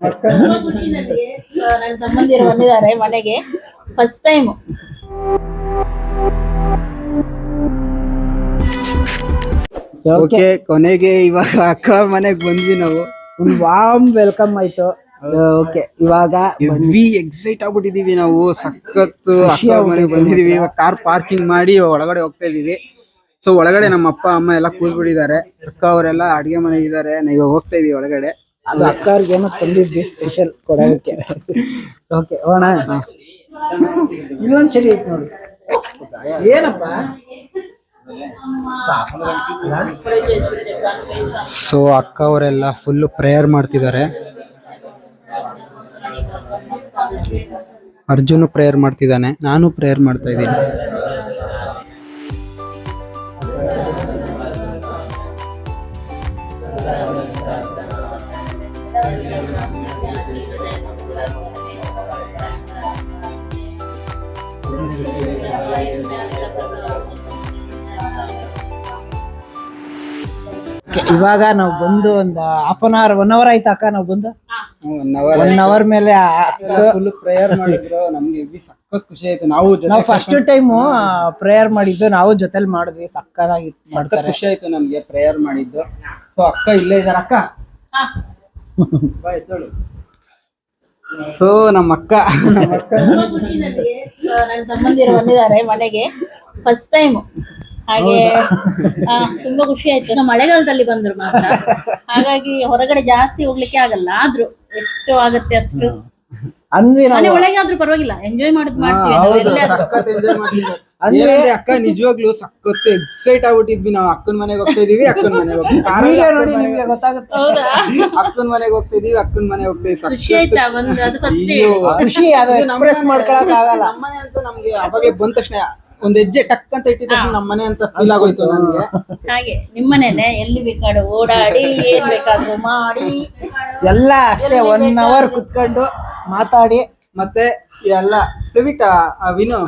ತುಂಬಾ ಖುಷಿ ನನಗೆ ಆ, ನನ್ನ ತಮ್ಮಂದಿರು ಬಂದಿದ್ದಾರೆ ಮನೆಗೆ ಫಸ್ಟ್ ಟೈಮ್ ಓಕೆ ಕೊನೆಗೆ ಇವಾಗ ಅಕ್ಕ ಮನೆಗೆ ಬಂದ್ವಿ ನಾವು. ಒಂದು ವಾಮ್ ವೆಲ್ಕಮ್ ಆಯ್ತು. ಓಕೆ ಇವಾಗ ಹೆವಿ ಎಕ್ಸೈಟ್ ಆಗ್ಬಿಟ್ಟಿದೀವಿ ನಾವು. ಸಖತ್ ಅಕ್ಕ ಮನೆಗೆ ಬಂದಿದೀವಿ. ಇವಾಗ ಕಾರ್ ಪಾರ್ಕಿಂಗ್ ಮಾಡಿ ಒಳಗಡೆ ಹೋಗ್ತಾ ಇದೀವಿ ಸೊ ಒಳಗಡೆ ನಮ್ಮ ಅಪ್ಪ ಅಮ್ಮ ಎಲ್ಲ ಕೂತ್ಬಿಟ್ಟಿದ್ದಾರೆ. ಅಕ್ಕ ಅವರೆಲ್ಲ ಅಡಿಗೆ ಮನೆಗಿದ್ದಾರೆ ನಾವು ಈಗ ಹೋಗ್ತಾ ಇದೀವಿ ಒಳಗಡೆ. ಅದು ಅಕ್ಕವ್ರಿಗೆ ಏನೋ ತಂದಿದ್ವಿ ಸ್ಪೆಷಲ್ ಕೊಡೋದಕ್ಕೆ. ಓಕೆ ಹೋಣ ಇಲ್ಲೊಂದ್ ಸರಿ ಐತೆ ನೋಡಿ. ಏನಪ್ಪ? ಸೊ ಅಕ್ಕ ಅವರೆಲ್ಲ ಫುಲ್ ಪ್ರೇಯರ್ ಮಾಡ್ತಿದ್ದಾರೆ. ಅರ್ಜುನ್ ಪ್ರೇಯರ್ ಮಾಡ್ತಿದ್ದಾನೆ. ನಾನು ಪ್ರೇಯರ್ ಮಾಡ್ತಾ ಇದ್ದೀನಿ. ಇವಾಗ ನಾವು ಬಂದು ಒಂದ್ half an hour one hour ಆಯ್ತು ಅಕ್ಕ ನಾವು ಬಂದು. ಒನ್ ಅವರ್ ಒನ್ ಅವರ್ ಮೇಲೆ ಫುಲ್ ಪ್ರೇಯರ್ ಮಾಡಿದ್ರು. ನಮ್ಗೆ ಸಖತ್ ಖುಷಿ ಆಯ್ತು. ನಾವು ನಾವು ಫಸ್ಟ್ ಟೈಮ್ ಪ್ರೇಯರ್ ಮಾಡಿದ್ದು ನಾವು ಜೊತೆಲಿ ಮಾಡಿದ್ವಿ ಸಕ್ಕದಾಗಿ ಮಾಡ್ತಾರೆ. ಖುಷಿ ಆಯ್ತು ನಮ್ಗೆ ಪ್ರೇಯರ್ ಮಾಡಿದ್ದು. ಸೊ ಅಕ್ಕ ಇಲ್ಲೇ ಇದಾರ ಅಕ್ಕ? ಸೊ ನಮ್ಮ ಅಕ್ಕ. ನನ್ನ ತಮ್ಮಂದಿರು ಬಂದಿದ್ದಾರೆ ಮನೆಗೆ. ಫಸ್ಟ್ ಟೈಮ್ ಹಾಗೆ ಆ, ತುಂಬಾ ಖುಷಿ ಆಯ್ತು. ನಾವು ಮಳೆಗಾಲದಲ್ಲಿ ಬಂದ್ರು ಮಾತ್ರ. ಹಾಗಾಗಿ ಹೊರಗಡೆ ಜಾಸ್ತಿ ಹೋಗ್ಲಿಕ್ಕೆ ಆಗಲ್ಲ. ಆದ್ರೂ ಎಷ್ಟು ಆಗತ್ತೆ ಅಷ್ಟು. ಅಂದ್ವಿ ಮನೆ ನಾವು ಒಳಗೆ ಆದ್ರೂ ಪರವಾಗಿಲ್ಲ. ಎಂಜಾಯ್ ಮಾಡುದು ಮಾಡ್ತೀವಿ ನಾವು ಹೌದು. ಎಲ್ಲೇ ಆದ್ರೂ. ಸಖತ್ ಎಂಜಾಯ್ ಮಾಡ್ತಿದ್ವಿ ಅಂದ್ರೆ- ಏನಂದ್ರೆ ಅಕ್ಕ ನಿಜವಾಗ್ಲೂ ಸಖತ್ ಎಕ್ಸೈಟ್ ಆಗ್ಬಿಟ್ಟಿದ್ವಿ ನಾವು. ಅಕ್ಕನ ಮನೆಗೆ ಹೋಗ್ತಾ ಇದೀವಿ ಅಕ್ಕನ ಮನೆಗೆ ಹೋಗ್ತೀವಿ ನೋಡಿ ನಿಮ್ಗೆ ಗೊತ್ತಾಗುತ್ತೆ? ಹೌದಾ? ಅಕ್ಕನ ಮನೆಗೆ ಹೋಗ್ತಾ ಇದೀವಿ ಅಕ್ಕನ ಮನೆಗೆ ಹೋಗ್ತಾ ಇದೀವಿ. ಖುಷಿ ಆಯ್ತಾ ಬಂದು ಅದು ಫಸ್ಟ್ ಅಯ್ಯೋ. ಖುಷಿ ಅದು ಎಕ್ಸ್ಪ್ರೆಸ್ ಮಾಡ್ಕೊಳಕ್ ಆಗಲ್ಲ. ನಮ್ಮನೆ ಅಂತೂ ನಮ್ಗೆ ಅವಾಗೆ ಬಂದ ತಕ್ಷಣ ಒಂದ್ ಹೆಜ್ಜೆ ಟಕ್ ಅಂತ ಇಟ್ಟಿದ್ರೆ ತಕ್ಷಣ ನಮ್ಮನೆ ಅಂತ ಫೀಲ್ ಆಗೋಯ್ತು ನನಗೆ. ಹಾಗೆ ನಿಮ್ಮನೇನೆ ಎಲ್ಲಿ ಬೇಕಾಡು ಓಡಾಡಿ ಏನ್ ಬೇಕಾದ್ರು ಮಾಡಿ. ಎಲ್ಲ ಅಷ್ಟೇ ಒನ್ ಅವರ್ ಕುತ್ಕೊಂಡು ಮಾತಾಡಿ. ಮತ್ತೆ ಎಲ್ಲ ಫೆವಿಟ ವಿನು.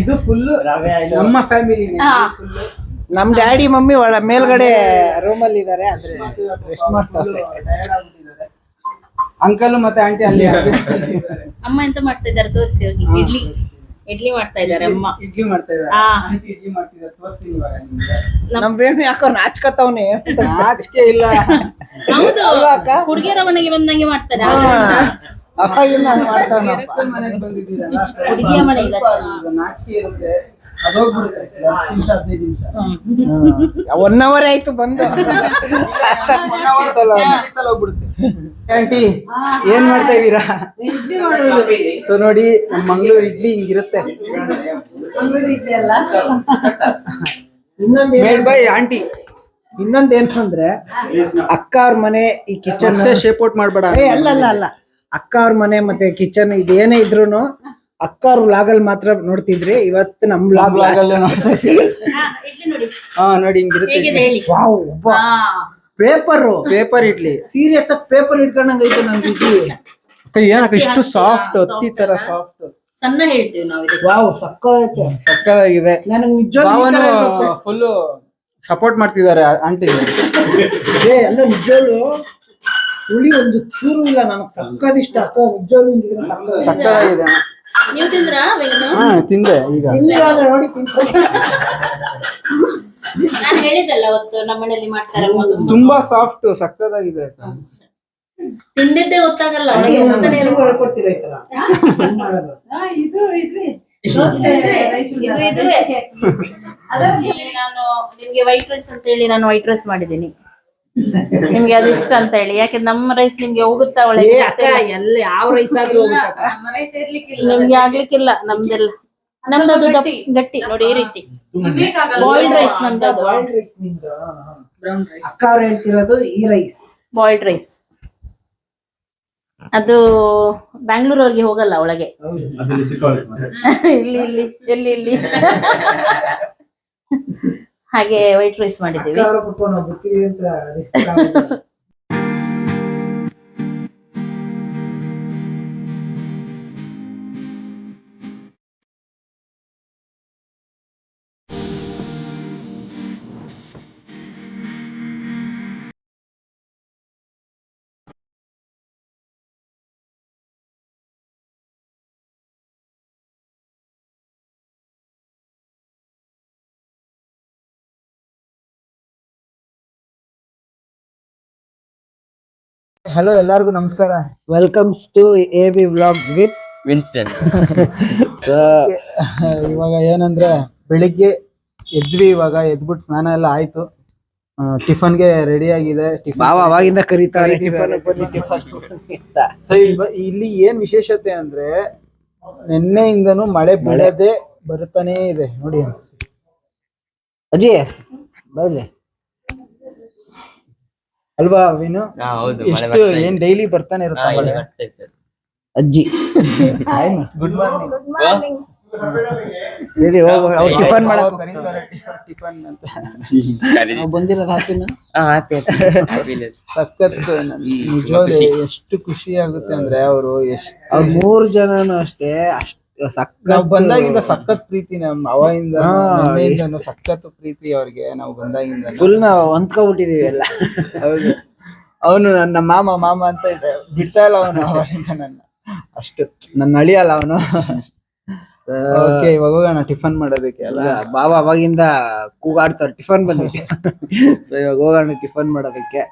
ಇದು ಫುಲ್ ನಮ್ಮ ಫ್ಯಾಮಿಲಿ. ನಮ್ ಡ್ಯಾಡಿ ಮಮ್ಮಿ ಒಳ ಮೇಲ್ಗಡೆ ರೂಮಲ್ಲಿ ಅಲ್ಲಿ ಇದಾರೆ ಆದ್ರೆ ರೆಸ್ಟ್ ಮಾಡ್ತಾರೆ. ಅಂಕಲ್ ಮತ್ತೆ ಆಂಟಿ ಅಲ್ಲಿ ಅಮ್ಮ ಎಂತ ಮಾಡ್ತಾ ಇದ್ದಾರೆ? ತೋರಿಸಿ ಹೋಗಿ. ಇಡ್ಲಿ. ಇಡ್ಲಿ ಮಾಡ್ತಾ ಇದ್ದಾರೆ ಅಮ್ಮ. ಇಡ್ಲಿ ಮಾಡ್ತಾ ಇದ್ದಾರೆ. ಹಾ. ಆಂಟಿ ಇಡ್ಲಿ ಮಾಡ್ತಿದ್ದಾರೆ. ತೋರಿಸ್ತೀನಿ ಇವಾಗ ನಿಮ್ಗೆ. ನಮ್ ವೇಣು ಯಾಕೋ ನಾಚ್ಕತ್ತವ್ನೆ? ನಾಚಿಕೆ ಇಲ್ಲ. ಹೌದು. ಅಕ್ಕ? ಹುಡುಗಿಯರ ಮನೆಗೆ ಬಂದಂಗೆ ಮಾಡ್ತಾರೆ. ಅಪ್ಪಾಗಿಂದ ಹಂಗ್ ಮಾಡ್ತಾವನಪ್ಪ ಅಕ್ಕನ್ ಮನೆಗೆ ಬಂದಿದ್ದೀರಲ್ಲ? ಹುಡುಗಿಯ ಮನೆ. ನಾಚಿಕೆ ಇರುತ್ತೆ. ಒನ್ ಅವರ್ ಆಯ್ತು ಬಂದು. ಹೋಗ್ಬಿಡುತ್ತೆ. ಆಂಟಿ ಏನ್ ಮಾಡ್ತಾ ಇದ್ದೀರಾ? ಸೊ ನೋಡಿ ನಮ್ಮ ಮಂಗ್ಳೂರ್ ಇಡ್ಲಿ ಹಿಂಗಿರುತ್ತೆ. ಮೇಡ್ ಬೈ ಆಂಟಿ ಇನ್ನೊಂದ್ ಏನು ಅಂದ್ರೆ ಅಕ್ಕ ಅವ್ರ ಮನೆ ಈ ಕಿಚನ್ ಮತ್ತೆ ಶೇಪ್ ಔಟ್ ಮಾಡ್ಬೇಡ. ಅಲ್ಲ ಅಲ್ಲ ಅಲ್ಲ. ಅಕ್ಕ ಅವ್ರ ಮನೆ ಮತ್ತೆ ಕಿಚನ್ ಇದೇನೇ ಇದ್ರೂನು ಅಕ್ಕ ಅವ್ರ ಲಾಗಲ್ ಅಲ್ಲಿ ಮಾತ್ರ ನೋಡ್ತಿದ್ರಿ. ಇವತ್ತು ನಮ್ ವ್ಲಾಗ್ ಲಾಗಲ್ ಅಲ್ಲೇ ನೋಡ್ತಾ ಇದ್ದೀವಿ. ಇಡ್ಲಿ ನೋಡಿ. ಹಾ ನೋಡಿ ಹಿಂಗಿರುತ್ತೆ wow paper. Paper idli. Serious ಆಗಿ ಪೇಪರ್ ಇಟ್ಕೊಂಡಂಗ ಐತೆ ನಮ್ಗೆ ಇದು. ಅಕ್ಕ ಏನಕ್ಕ ಇಷ್ಟು ಸಾಫ್ಟ್ ಹತ್ತಿ ತರ ಸಾಫ್ಟ್ ಸಣ್ಣ ಹೇಳ್ತೀವಿ ನಾವು ಇದಕ್ಕೆ. ವಾವ್ ಸಕ್ಕ ಐತೆ ಸಕ್ಕದಾಗಿದೆ ನನಗೆ ನಿಜವಾಗ್ಲೂ ಭಾವನು. ಫುಲ್ ಸಪೋರ್ಟ್ ಮಾಡ್ತಿದ್ದಾರೆ ಆಂಟಿ ಏ ಎಲ್ಲ ನಿಜವಾಗ್ಲು ಹುಳಿ ಒಂದು ಚೂರು ಇಲ್ಲ. ನನಗೆ ಸಕ್ಕದ ಇಷ್ಟ. ಅಕ್ಕ ನಿಜವಾಗ್ಲು ಹಿಂಗಿದ್ರೆ ಸಕ್ಕತ್ತಾಗಿದೆ. ಸಕ್ಕದಾಗಿದೆ ನೀವು ತಿಂದ್ರಾ ಹಾ ತಿಂದೆ ಈಗ. ನೋಡಿ ನಾನು ಹೇಳಿದ್ದಲ್ಲ ಅವತ್ತು ನಮ್ಮ ಮನೆಯಲ್ಲಿ ಮಾಡ್ತಾರೆ ತುಂಬಾ. ಸಾಫ್ಟ್ ಸಕ್ಕದಾಗಿದೆ ತಿಂದಿದ್ದೆ ಗೊತ್ತಾಗಲ್ಲ. ನಾನು ನಿಮ್ಗೆ ವೈಟ್ ರೈಸ್ ಅಂತ ಹೇಳಿ ನಾನು ವೈಟ್ ರೈಸ್ ಮಾಡಿದ್ದೀನಿ. ನಿಮ್ಗೆ ಅದು ಇಷ್ಟ ಅಂತ ಹೇಳಿ. ಯಾಕೆ ನಮ್ಮ ರೈಸ್ ನಿಮ್ಗೆ ಹೋಗುತ್ತಾ ಒಳ್ಳೆ ಒಳಗೆ ಎಲ್ಲ ಯಾವ ರೈಸ್ ಆದ್ರೂ ಹೋಗುತ್ತಕ್ಕ. ನಿಮ್ಗೆ ಆಗ್ಲಿಕ್ಕಿಲ್ಲ ನಮ್ದೆಲ್ಲ. ನಮ್ದು ಅದು ದಪ್ಪ- ಗಟ್ಟಿ. ನೋಡಿ ಈ ರೀತಿ. ಬಾಯ್ಲ್ಡ್ ರೈಸ್ ನಮ್ದು ಅದು. ಬಾಯ್ಲ್ಡ್ ರೈಸ್ ನಿಮ್ದು ಅಕ್ಕ ಅವ್ರು ಹೇಳ್ತಿರೋದು ಈ ರೈಸ್ ಬಾಯ್ಲ್ಡ್ ರೈಸ್ ಅದು ಬ್ಯಾಂಗ್ಳೂರವ್ರಿಗೆ ಹೋಗಲ್ಲ ಒಳಗೆ. ಇಲ್ಲಿ ಇಲ್ಲಿ ಎಲ್ಲಿ ಇಲ್ಲಿ. ಹಾಗೆ ವೈಟ್ ರೈಸ್ ಮಾಡಿದ್ದೀವಿ. ಹಲೋ ಎಲ್ಲರಿಗೂ ನಮಸ್ಕಾರ. Welcomes to A B vlog with Winston ಇವಾಗ ಏನಂದ್ರೆ ಬೆಳಿಗ್ಗೆ ಎದ್ವಿ ಇವಾಗ ಎದ್ಬಿಟ್ಟು ಸ್ನಾನ ಎಲ್ಲ ಆಯ್ತು. ಟಿಫನ್ಗೆ ರೆಡಿ ಆಗಿದೆ. ಟಿಫನ್ ಬಾವ ಅವಾಗಿಂದ ಕರೀತಾರೆ ಟಿಫನ್ ಬನ್ನಿ ಟಿಫನ್ ಬನ್ನಿ ಅಂತ. So, ಇವ- ಇಲ್ಲಿ ಏನ್ ವಿಶೇಷತೆ ಅಂದ್ರೆ ನಿನ್ನೆಯಿಂದನು ಮಳೆ. ಬೀಳದೆ ಬರುತ್ತಾನೇ ಇದೆ. ನೋಡಿ. ಅಜ್ಜಿ ಬರಲಿ. ಅಲ್ವಾ ಅವೇನು ಎಷ್ಟು ಏನ್ ಡೈಲಿ ಬರ್ತಾನೆ ಇರುತ್ತೆ ಅಜ್ಜಿ. ಗುಡ್ ಮಾರ್ನಿಂಗ್ ಸರಿ ಹೋಗು ಅವ್ರು ಟಿಫನ್ ಮಾಡಕ್ ಟಿಫನ್ ಅಂತ. ಕರೀರಿ. ನಾವು ಬಂದಿರೋದು. ಸಖತ್ ನಿಜವಾಗ್ಲೂ ಎಷ್ಟು ಖುಷಿ ಆಗುತ್ತೆ ಅಂದ್ರೆ ಅವರು ಎಷ್ಟು ಅವ್ರ ಮೂರ್ ಜನನು ಅಷ್ಟೇ ಅಷ್ಟು ನಾವ್ ಸಕ್ಕ ಬಂದಾಗಿಂದ ಸಖತ್ ಪ್ರೀತಿ ನಮ್ ಅವಾಗಿಂದ ನಿನ್ನೆಯಿಂದನೂ ಸಖತ್ ಪ್ರೀತಿ ಅವ್ರಿಗೆ ನಾವು ಬಂದಾಗಿಂದ. ಫುಲ್ ನಾವು ಹೊಂದ್ಕೊಬಿಟ್ಟಿದೀವಿ ಎಲ್ಲ. ಹೌದು. ಅವನು ನನ್ನ ಮಾಮ ಮಾಮ ಅಂತ ಇದೆ ಬಿಡ್ತಾ ಇಲ್ಲ ಅವನು ಅವಾಗಿಂದ ನನ್ನ. ಅಷ್ಟು. ನನ್ನ ಅಳಿಯಲ್ಲ ಅವನು. ಓಕೆ ಇವಾಗ ಹೋಗೋಣ ಟಿಫನ್ ಮಾಡೋದಕ್ಕೆ ಅಲ್ಲ? ಬಾಬಾ ಅವಾಗಿಂದ ಕೂಗಾಡ್ತಾರೆ ಟಿಫನ್ ಬಂದಿದೆ ಸೊ ಇವಾಗ ಹೋಗೋಣ ಟಿಫನ್ ಮಾಡೋದಕ್ಕೆ.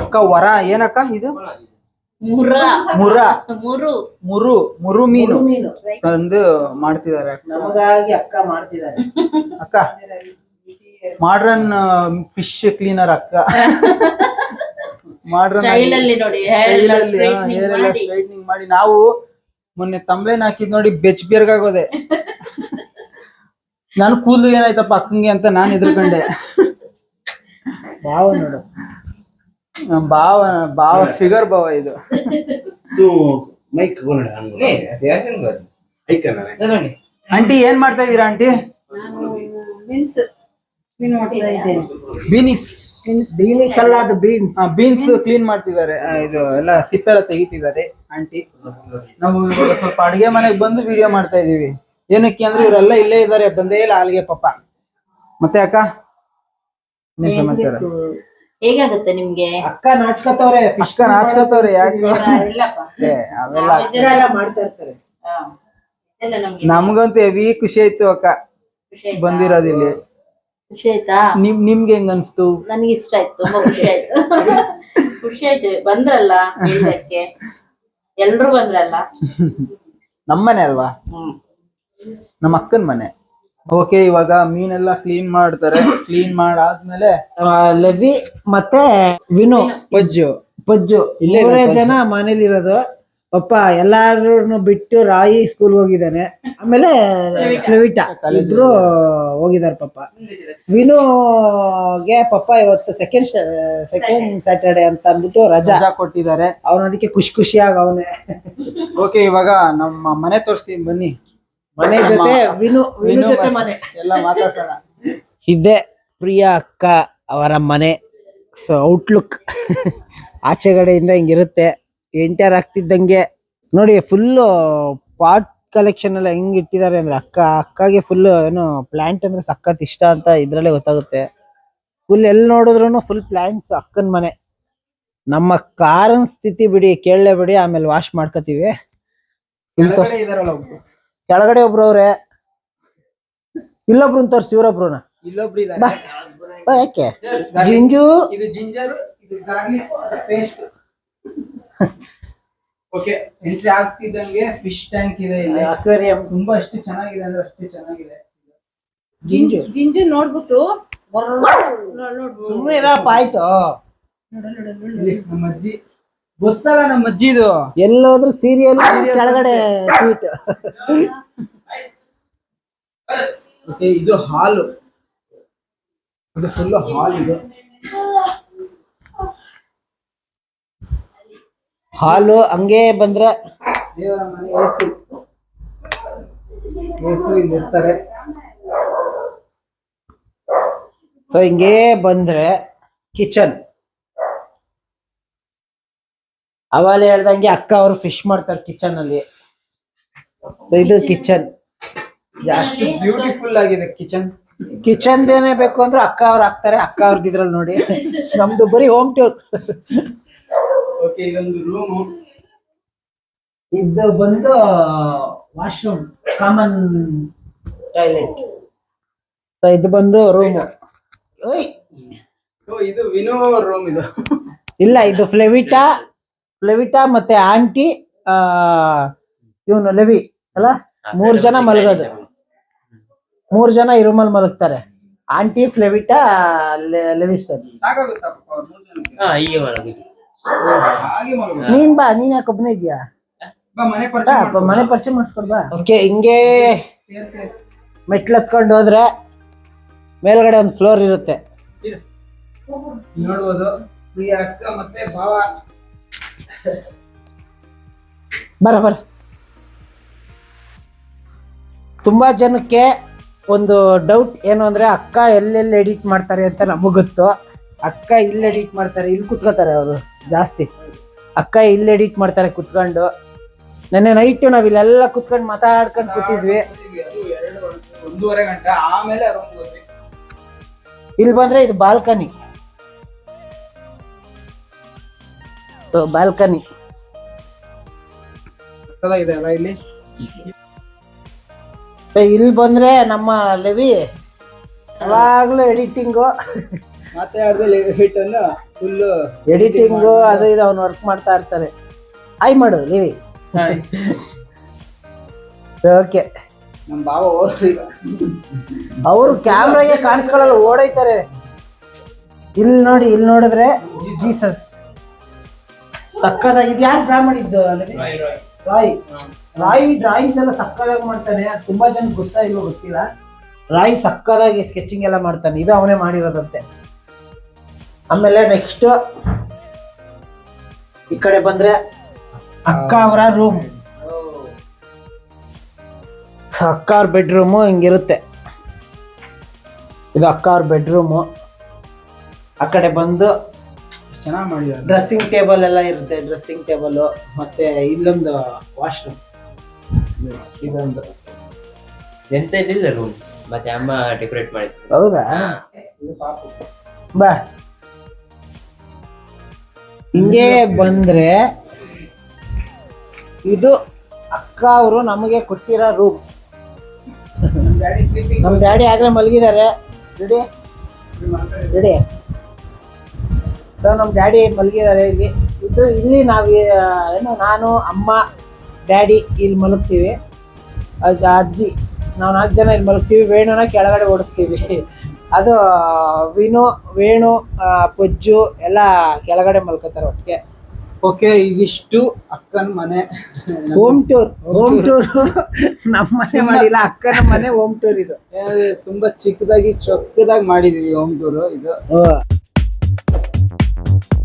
ಅಕ್ಕ ವರ ಏನಕ್ಕ ಇದು? ಮುರ. ಮುರ. ಮುರು. ಮುರು ಮುರು ಮೀನು. ತಂದು ಮಾಡ್ತಿದ್ದಾರೆ ಅಕ್ಕ. ನಮಗಾಗಿ ಅಕ್ಕ ಮಾಡ್ತಿದ್ದಾರೆ. ಅಕ್ಕ ಮಾಡ್ರನ್ ಫಿಶ್ ಕ್ಲೀನರ್ ಅಕ್ಕ. ಮಾಡ್ರನ್ ಸ್ಟೈಲ್ ಅಲ್ಲಿ ನೋಡಿ hair ಮಾಡಿ. ಸ್ಟ್ರೈಟ್ನಿಂಗ್ ಮಾಡಿ. ನಾವು ಮೊನ್ನೆ ತಂಬ್ಲೇನ್ ಹಾಕಿದ್ ನೋಡಿ ಬೆಚ್ ಬೇರ್ಗಾಗೋದೆ ನಾನು ಕೂದಲು ಏನಾಯ್ತಪ್ಪ ಅಕ್ಕಂಗೆ ಅಂತ ನಾನು ಎದ್ರಕಂಡೆ. ಯಾವ ನೋಡು. ನಮ್ ಬಾವ ಬಾವ ಫಿಗರ್ ಭಾವ ಇದು. ಆಂಟಿ ಏನ್ ಮಾಡ್ತಾ ಇದೀರಾ ಆಂಟಿ? ಬೀನಿಸ್ ಬೀನ್ಸ್ ಅಲ್ಲ ಅದು ಬೀನ್ ಬೀನ್ಸ್ ಕ್ಲೀನ್ ಮಾಡ್ತಿದ್ದಾರೆ. ಇದು ಎಲ್ಲ ಸಿಪ್ಪೆಲ್ಲ ತೆಗಿತಿದ್ದಾರೆ ಆಂಟಿ. ನಾವು ಇವಾಗ ಸ್ವಲ್ಪ ಅಡಿಗೆ ಮನೆಗೆ ಬಂದು ವಿಡಿಯೋ ಮಾಡ್ತಾ ಇದೀವಿ ಏನಕ್ಕೆ ಅಂದ್ರೆ ಇವರೆಲ್ಲ ಇಲ್ಲೇ ಇದ್ದಾರೆ ಬಂದೇ ಇಲ್ಲ ಅಲ್ಲಿಗೆ ಪಾಪ. ಮತ್ತೆ ಅಕ್ಕ? ಸಮಾಚಾರ? ಹೇಗಾಗುತ್ತೆ ನಿಮ್ಗೆ? ಅಕ್ಕ ನಾಚ್ಕೋತವ್ರೆ ಅಕ್ಕ ನಾಚ್ಕೋತವ್ರೆ ಯಾಕೆ? ಏ, ಅವೆಲ್ಲ ಮಾಡ್ತಾ ಇರ್ತಾರೆ. ನಮ್ಗಂತೂ ಹೆವಿ ಖುಷಿ ಆಯ್ತು ಅಕ್ಕ? ಬಂದಿರೋದು ಇಲ್ಲಿ. ಖುಷಿ ಆಯ್ತಾ? ನಿಮ್ ನಿಮ್ಗೆ ಹೆಂಗ್ ಅನ್ಸ್ತು ನನಗೆ ಇಷ್ಟ ಆಯ್ತು ತುಂಬಾ ಖುಷಿ ಆಯ್ತು. ಖುಷಿ ಆಯ್ತು. ಬಂದ್ರಲ್ಲ ಹೇಳಕ್ಕೆ ಎಲ್ರು ಬಂದ್ರಲ್ಲ? ನಮ್ಮನೆ ಅಲ್ವಾ? ನಮ್ಮ ಅಕ್ಕನ ಮನೆ. ಓಕೆ ಇವಾಗ ಮೀನೆಲ್ಲ ಕ್ಲೀನ್ ಮಾಡ್ತಾರೆ. ಕ್ಲೀನ್ ಮಾಡಾದ್ಮೇಲೆ ಆ, ಲವಿ ಮತ್ತೆ ವಿನು. ಪಜ್ಜು. ಪಜ್ಜು. ಇಲ್ಲೇ ಮೂರೇ ಜನ ಮನೇಲಿ ಇರೋದು ಪಪ್ಪ ಎಲ್ಲಾರು ಬಿಟ್ಟು ರಾಯಿ ಸ್ಕೂಲ್ ಹೋಗಿದ್ದಾನೆ. ಆಮೇಲೆ ಫ್ಲವಿಟಾ. ಇಬ್ರು ಹೋಗಿದಾರೆ ಪಪ್ಪ. ವಿನುಗೆ ಪಪ್ಪ ಇವತ್ತು ಸೆಕೆಂಡ್ ಸೆಕೆಂಡ್ ಸ್ಯಾಟರ್ಡೆ ಅಂತ ಅಂದ್ಬಿಟ್ಟು ರಜಾ. ರಜಾ ಕೊಟ್ಟಿದ್ದಾರೆ. ಅವ್ನು ಅದಕ್ಕೆ ಖುಷಿ ಖುಷಿಯಾಗ ಅವನೇ. ಓಕೆ ಇವಾಗ ನಮ್ಮ ಮನೆ ತೋರಿಸ್ತೀನಿ ಬನ್ನಿ. ಮನೆ ಜೊತೆ ವಿನು ವಿನು ಜೊತೆ ಮನೆ. ಎಲ್ಲ ಮಾತಾಡ್ಸೋಣ. ಇದೇ ಪ್ರಿಯಾ ಅಕ್ಕ ಅವರ ಮನೆ. ಸೊ ಔಟ್ಲುಕ್ ಆಚೆಗಡೆಯಿಂದ ಹಿಂಗಿರುತ್ತೆ. ಎಂಟರ್ ಆಗ್ತಿದ್ದಂಗೆ ನೋಡಿ ಫುಲ್ಲು ಪಾಟ್ ಕಲೆಕ್ಷನ್ ಎಲ್ಲ ಹೆಂಗ್ ಇಟ್ಟಿದ್ದಾರೆ ಅಂದ್ರೆ ಅಕ್ಕ ಅಕ್ಕಗೆ ಫುಲ್ ಏನು ಪ್ಲಾಂಟ್ ಅಂದ್ರೆ ಸಖತ್ ಇಷ್ಟ ಅಂತ ಇದ್ರಲ್ಲೇ ಗೊತ್ತಾಗುತ್ತೆ. ಫುಲ್ ಎಲ್ಲಿ ನೋಡಿದ್ರು ಫುಲ್ ಪ್ಲಾಂಟ್ಸ್ ಅಕ್ಕನ ಮನೆ. ನಮ್ಮ ಕಾರನ್ ಸ್ಥಿತಿ ಬಿಡಿ ಕೇಳಲೇಬೇಡಿ ಆಮೇಲೆ ವಾಶ್ ಮಾಡ್ಕೋತೀವಿ. ಕೆಳಗಡೆ ಒಬ್ರು ಅವ್ರೆ. ಇಲ್ಲೊಬ್ರು ತೋರಿಸಿ ಇವ್ರೊಬ್ರು ಇಲ್ಲೊಬ್ರು ಯಾಕೆ? ಜಿಂಜು. ಇದು ಜಿಂಜರ್ ಇದು ಗಾರ್ಲಿಕ್ ಪೇಸ್ಟ್. ಓಕೆ ಎಂಟ್ರಿ ಆಗ್ತಿದ್ದಂಗೆ ಫಿಶ್ ಟ್ಯಾಂಕ್ ಇದೆ ಇಲ್ಲಿ. ಅಕ್ವೇರಿಯಂ. ತುಂಬಾ ಎಷ್ಟು ಚೆನ್ನಾಗಿದೆ ಅಂದ್ರೆ ಅಷ್ಟು ಚೆನ್ನಾಗಿದೆ. ಜಿಂಜು. ಜಿಂಜು. ನೋಡ್ಬಿಟ್ಟು. ಸುಮ್ಮನೆ ಇರಪ್ಪ ಆಯ್ತು. ಇಲ್ಲಿ ನಮ್ಮ ಅಜ್ಜಿ ಗೊತ್ತಲ್ಲ ನಮ್ಮ ಅಜ್ಜಿದು? ಎಲ್ಲೋದ್ರು ಸೀರಿಯಲ್ ಕೆಳಗಡೆ ಸ್ವೀಟ್ ಓಕೆ ಇದು ಹಾಲು. ಇದು ಫುಲ್ ಹಾಲು ಇದು. ಹಾಲು ಹಂಗೆ ಬಂದ್ರೆ ದೇವರ ಮನೆ ಏಸು. ಏಸು ಇಲ್ಲಿ ಇರ್ತಾರೆ. ಸೊ ಹಿಂಗೆ ಬಂದ್ರೆ ಕಿಚನ್ ಅವಾಗಲೇ ಹೇಳ್ದಂಗೆ ಅಕ್ಕ ಅವರು ಫಿಶ್ ಮಾಡ್ತಾರೆ ಕಿಚನ್ ಅಲ್ಲಿ. ಸೊ ಇದು ಕಿಚನ್ ಜಾಸ್ತಿ. ಬ್ಯೂಟಿಫುಲ್ ಆಗಿದೆ ಕಿಚನ್ ಕಿಚನ್ ಏನೇ ಬೇಕು ಅಂದ್ರೆ ಅಕ್ಕ ಅವ್ರು ಹಾಕ್ತಾರೆ ಅಕ್ಕ ಅವ್ರದ್ದು ಇದ್ರಲ್ಲಿ ನೋಡಿ. ನಮ್ದು ಬರೀ ಹೋಮ್ ಟೂರ್ ಓಕೆ ಇದೊಂದು ರೂಮು ಇದು ಬಂದು ವಾಶ್ರೂಮ್ ಕಾಮನ್ ಟಾಯ್ಲೆಟ್ ಇದು ಬಂದು ರೂಮ್ ಸೊ ಇದು ವಿನೋ ರೂಮ್ ಇದು. ಇಲ್ಲ ಇದು ಫ್ಲೆವಿಟಾ ಫ್ಲೆವಿಟಾ ಮತ್ತೆ ಆಂಟಿ ಆ ಇವನು ಲೆವಿ ಅಲ್ಲ? ಮೂರ್ ಜನ ಮಲಗೋದು. ಮೂರ್ ಜನ ಇರುಮಲ್ ಮಲಗ್ತಾರೆ. ಆಂಟಿ ಫ್ಲೆವಿಟಾ ಲೆ- ಲೆವಿಸ್ಟನ್ ಸಾಕಾಗುತ್ತಪ್ಪ ಅವ್ರ್ ಮೂರ್ ಜನಕ್ಕೆ? ಹಾ ಹೀಗೆ ಮಾಡೋದು ಹಾಗೆ ಮಲಗು. ನೀನ್ ಬಾ ನೀನ್ ಯಾಕೆ ಒಬ್ಬನೇ ಇದೆಯಾ? ಬಾ ಮನೆ ಪರಿಚಯ ಮಾಡ್ಕೊಡ್ಬಾ ಓಕೆ ಹಿಂಗೆ. ಮೆಟ್ಲು ಹತ್ಕೊಂಡು ಹೋದ್ರೆ ಮೇಲ್ಗಡೆ ಒಂದು ಫ್ಲೋರ್ ಇರುತ್ತೆ. ನೋಡ್ಬೋದು. ಬರ ಬರ. ತುಂಬಾ ಜನಕ್ಕೆ ಒಂದು ಡೌಟ್ ಏನು ಅಂದ್ರೆ ಅಕ್ಕ ಎಲ್ಲೆಲ್ಲಿ ಎಡಿಟ್ ಮಾಡ್ತಾರೆ ಅಂತ ನಮಗೆ ಗೊತ್ತು. ಅಕ್ಕ ಇಲ್ಲಿ ಎಡಿಟ್ ಮಾಡ್ತಾರೆ ಇಲ್ಲಿ ಕುತ್ಕೋತಾರೆ ಅವರು ಜಾಸ್ತಿ. ಅಕ್ಕ ಇಲ್ಲಿ ಎಡಿಟ್ ಮಾಡ್ತಾರೆ ಕುತ್ಕೊಂಡು. ನೆನ್ನೆ ನೈಟ್ ನಾವ್ ಇಲ್ಲೆಲ್ಲ ಕುತ್ಕೊಂಡು ಮಾತಾಡ್ಕೊಂಡು ಕೂತಿದ್ವಿ. ಇಲ್ಲಿ ಬಂದ್ರೆ ಇದು ಬಾಲ್ಕನಿ. ಬಾಲ್ಕನಿ ಇದೆ ಅಲ್ಲ ಇಲ್ಲಿ? ಇಲ್ಲಿ ಬಂದ್ರೆ ನಮ್ಮ ಲೆವಿ ಯಾವಾಗ್ಲೂ ಎಡಿಟಿಂಗು ಎಡಿಟಿಂಗ್ ಅದು ಇದು ಅವ್ನು ವರ್ಕ್ ಮಾಡ್ತಾ ಇರ್ತಾರೆ. ಆಯ್ ಮಾಡು ಲಿವಿ. ಓಕೆ ನಮ್ಮ ಅವರು ಕ್ಯಾಮ್ರಾಗೆ ಕಾಣಿಸ್ಕೊಳ್ಳಲ್ಲ ಓಡೈತಾರೆ. ಇಲ್ಲಿ ನೋಡಿ ಇಲ್ಲಿ ನೋಡಿದ್ರೆ ಜೀಸಸ್ ಸಕ್ಕದಾಗಿ ಇದು ಯಾರು ಮಾಡಿದ್ದು? ಲೆವಿ? ರಾಯ್ ರಾಯ್ ಡ್ರಾಯಿಂಗ್ಸ್ ಎಲ್ಲ ಸಕ್ಕದಾಗಿ ಮಾಡ್ತಾನೆ. ತುಂಬಾ ಜನ ಗೊತ್ತಾ ಇಲ್ವೋ ಗೊತ್ತಿಲ್ಲ. ರಾಯ್ ಸಕ್ಕದಾಗಿ ಸ್ಕೆಚಿಂಗ್ ಎಲ್ಲ ಮಾಡ್ತಾನೆ. ಇದು ಅವನೇ ಮಾಡಿರೋದಂತೆ. ಆಮೇಲೆ ನೆಕ್ಸ್ಟ್ ಈ ಕಡೆ ಬಂದ್ರೆ ಅಕ್ಕ ಅವರ ರೂಮ್ ಅಕ್ಕ ಅವ್ರ ಬೆಡ್ರೂಮು ಹಿಂಗಿರುತ್ತೆ. ಇದು ಅಕ್ಕ ಅವ್ರ ಬೆಡ್ರೂಮು ಆ ಕಡೆ ಬಂದು ಚೆನ್ನಾಗ್ ಮಾಡಿದ್ದಾರೆ ಡ್ರೆಸ್ಸಿಂಗ್ ಟೇಬಲ್ ಎಲ್ಲ ಇರುತ್ತೆ ಡ್ರೆಸ್ಸಿಂಗ್ ಟೇಬಲ್ ಮತ್ತೆ ಇಲ್ಲೊಂದು ವಾಶ್ರೂಮ್ ಇದೊಂದು. ಎಂತ ಇದಿಲ್ಲ ರೂಮ್ ಮತ್ತೆ ಅಮ್ಮ ಡೆಕೋರೇಟ್ ಮಾಡಿದ್ರು. ಹೌದಾ? ಇದು ಪಾಪು. ಬಾ. ಹಿಂಗೆ ಬಂದ್ರೆ ಇದು ಅಕ್ಕ ಅವರು ನಮಗೆ ಕೊಟ್ಟಿರೋ ರೂಮ್ ನಮ್ ಡ್ಯಾಡಿ ಆಗ್ಲೇ ಮಲಗಿದ್ದಾರೆ. ರೆಡಿ ರೆಡಿ ಸೊ ನಮ್ಮ ಡ್ಯಾಡಿ ಮಲಗಿದ್ದಾರೆ. ಇಲ್ಲಿ ಇದು ಇಲ್ಲಿ ನಾವು ಏನು ನಾನು ಅಮ್ಮ ಡ್ಯಾಡಿ ಇಲ್ಲಿ ಮಲಗ್ತೀವಿ. ಅದು ಅಜ್ಜಿ ನಾವು ನಾಲ್ಕು ಜನ ಇಲ್ಲಿ ಮಲಗ್ತೀವಿ. ವೇಣುನ ಕೆಳಗಡೆ ಓಡಿಸ್ತೀವಿ. ಅದು ವಿನು ವೇಣು ಪೊಜ್ಜು ಎಲ್ಲ ಕೆಳಗಡೆ ಮಲ್ಕೋತಾರೆ ಒಟ್ಟಿಗೆ. ಓಕೆ ಇದಿಷ್ಟು ಅಕ್ಕನ ಮನೆ. ಹೋಮ್ ಟೂರ್ ಹೋಮ್ ಟೂರ್ ನಮ್ಮ ಮನೆ ಮಾಡಿಲ್ಲ. ಅಕ್ಕನ ಮನೆ ಹೋಮ್ ಟೂರ್ ಇದು. ತುಂಬಾ ಚಿಕ್ಕದಾಗಿ ಚೊಕ್ಕದಾಗಿ ಮಾಡಿದೀವಿ ಹೋಮ್ ಟೂರ್ ಇದು. Thank you.